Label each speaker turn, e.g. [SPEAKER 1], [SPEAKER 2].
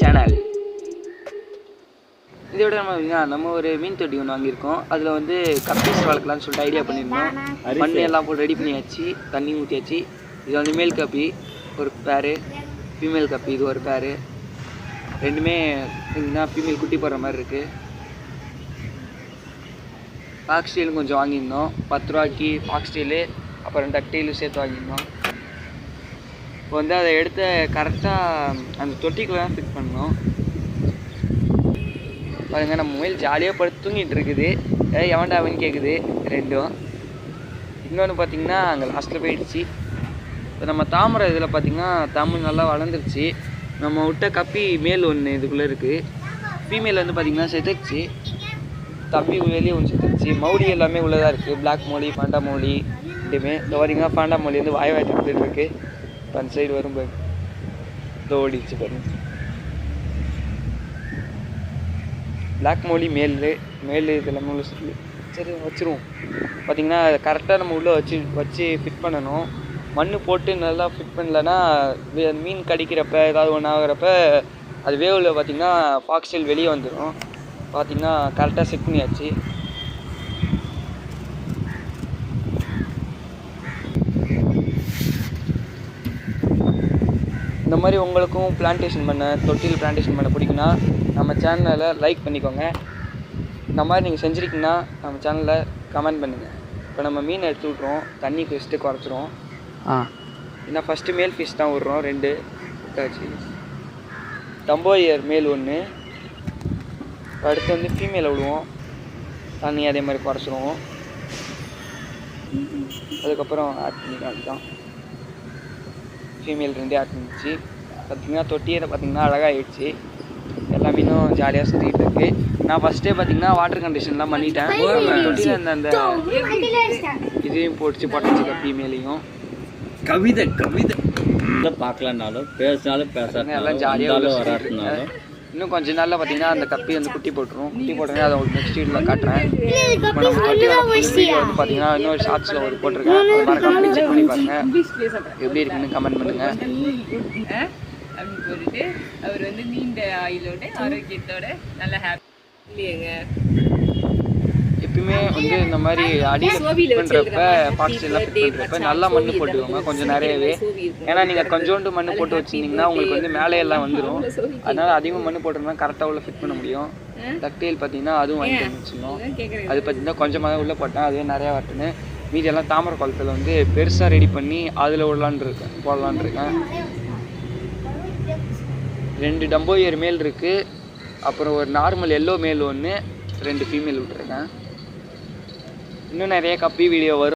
[SPEAKER 1] Channel இதை விட நம்ம நம்ம ஒரு மீன் தொட்டி ஒன்று வாங்கியிருக்கோம். அதில் வந்து கப்பீஸ் வளர்க்கலாம்னு சொல்லிட்டு ஐடியா பண்ணியிருந்தோம். மண் எல்லாம் போட்டு ரெடி பண்ணியாச்சு. தண்ணி ஊற்றியாச்சு இது வந்து மேல் கப்பி ஒரு பேரு ஃபீமேல் கப்பி இது ஒரு பேரு ரெண்டுமே என்ன ஃபீமேல் குட்டி போடுற மாதிரி இருக்குது பாக்ஸ் டெயிலும் கொஞ்சம் வாங்கியிருந்தோம். பத்து ரூபாய்க்கு பாக்ஸ் டெயிலு அப்புறம் டக் டெயிலும் சேர்த்து வாங்கியிருந்தோம். இப்போ வந்து அதை எடுத்து கரெக்டாக அந்த தொட்டிக்குள்ளே தான் ஃபிட் பண்ணோம் பாருங்கள் நம்ம மொபைல் ஜாலியாக படுத்து தூங்கிட்டு இருக்குது. ஏதாவது எவன்டா அவன் கேட்குது ரெண்டும். இன்னொன்று பார்த்தீங்கன்னா அங்கே லாஸ்ட்டில் போயிடுச்சு. இப்போ நம்ம தாமரை இதில் பார்த்தீங்கன்னா தமிழ் நல்லா வளர்ந்துருச்சு. நம்ம விட்ட கப்பி மேல் ஒன்று இதுக்குள்ளே இருக்குது ஃபீமேல் வந்து பார்த்திங்கன்னா செத்துச்சு தப்பி வெளியே ஒன்று செத்துச்சு மௌடி எல்லாமே உள்ளதாக இருக்குது பிளாக் மௌலி பாண்டா மௌலி ரெண்டுமே. இந்த வரீங்கன்னா பாண்டா மௌலி வந்து வாய் வாய் இருக்குது இப்போ அந்த சைடு பாருங்க இதோ ஓடிச்சு பாருங்க பிளாக் மோலி மேல் மேல் இதெல்லாமே உள்ள சொல்லி சரி வச்சுருவோம் பார்த்தீங்கன்னா கரெக்டாக நம்ம உள்ளே வச்சு வச்சு ஃபிட் பண்ணணும் மண் போட்டு நல்லா ஃபிட் பண்ணலன்னா வே- மீன் கடிக்கிறப்ப ஏதாவது ஒன்று ஆகிறப்ப அது வேவில் பார்த்தீங்கன்னா ஃபாக்ஸ்டைல் வெளியே வந்துடும் பார்த்திங்கன்னா கரெக்டாக செட் பண்ணியாச்சு இந்த மாதிரி உங்களுக்கும் பிளான்டேஷன் பண்ண தொட்டில் பிளான்டேஷன் பண்ண பிடிக்குன்னா நம்ம சேனலை லைக் பண்ணிக்கோங்க. இந்த மாதிரி நீங்கள் செஞ்சுருக்கீங்கன்னா நம்ம சேனலில் கமெண்ட் பண்ணுங்கள் இப்போ நம்ம மீன் எடுத்து விட்ருவோம் தண்ணி ஃபஸ்ட்டு குறைச்சிரும்.
[SPEAKER 2] ஆ.
[SPEAKER 1] ஏன்னா ஃபஸ்ட்டு மேல் ஃபிஷ் தான் விட்றோம். ரெண்டு. விட்டாச்சு. டம்போயர் மேல் ஒன்று அடுத்து வந்து ஃபீமேலை விடுவோம். தண்ணி அதே மாதிரி குறைச்சிருவோம் அதுக்கப்புறம் ஆட் பண்ணிக்கலாம். அதுதான். ஃபீமேல் ரெண்டே ஆட் பண்ணிச்சு பார்த்தீங்கன்னா தொட்டியை பார்த்தீங்கன்னா அழகாகிடுச்சு எல்லா மீனும் ஜாலியாக சுற்றிட்டு இருக்கு. நான் ஃபஸ்ட்டே பார்த்தீங்கன்னா வாட்டர் கண்டிஷன்லாம் பண்ணிட்டேன். தொட்டியில் இருந்த அந்த இதையும் போட்டுச்சு பொட்டச்சு கப்பி மேலேயும்
[SPEAKER 2] கவிதை கவிதை. பார்க்கலனாலும் பேசினாலும்
[SPEAKER 1] எல்லாம்
[SPEAKER 2] பேசாட்டாலும்
[SPEAKER 1] ஜாலியாக
[SPEAKER 2] வராட்டினாலும்
[SPEAKER 1] இன்னும் கொஞ்ச நாள்ல பார்த்தீங்கன்னா அந்த கப்பி வந்து குட்டி போட்டுரும். குட்டி போட்டோன்னே அதை உங்களுக்கு நெக்ஸ்ட் வீடியோவில் காட்டுறேன். இப்போ நம்ம வீடியோ வந்து பார்த்தீங்கன்னா இன்னொரு ஷார்ட்ஸில் ஒரு போட்டிருக்கேன். அதை மறக்காம செக் பண்ணி பாருங்க. எப்படி இருக்குன்னு கமெண்ட் பண்ணுங்க.
[SPEAKER 3] அப்படின்னு போட்டுட்டு அவர் வந்து நீண்ட ஆயுளோட ஆரோக்கியத்தோட நல்ல ஹாப்பி இல்லையங்க
[SPEAKER 1] எப்பயுமே வந்து இந்த மாதிரி அடியில் பண்ணுறப்ப
[SPEAKER 3] வச்சிருக்கிற
[SPEAKER 1] பாக்ஸ் எல்லாம் ஃபிட் பண்ணுறப்ப நல்லா மண் போட்டுக்கோங்க கொஞ்சம் நிறையவே. ஏன்னா நீங்கள் கொஞ்சோண்டு மண் போட்டு வச்சிருந்தீங்கன்னா உங்களுக்கு வந்து மேலே எல்லாம் வந்துடும் அதனால அதிகமாக மண் போட்டோம்னா கரெக்டாக உள்ள ஃபிட் பண்ண முடியும். டக்டெயில் பார்த்தீங்கன்னா அதுவும் வாங்கி வச்சிருந்தோம் அது பார்த்தீங்கன்னா கொஞ்சமாக தான் உள்ளே போட்டேன். அதுவே நிறையா வரட்டுன்னு. மீதி எல்லாம் தாமரை குளத்தில் வந்து பெருசாக ரெடி பண்ணி அதில் விடலான்னு இருக்கேன். போடலான்னு இருக்கேன். ரெண்டு டம்போயர் மேல் இருக்குது அப்புறம் ஒரு நார்மல் எல்லோ மேல் ஒன்று ரெண்டு ஃபீமேல் விட்டுருக்கேன். இன்னும் நிறைய கப்பி வீடியோ வரும்.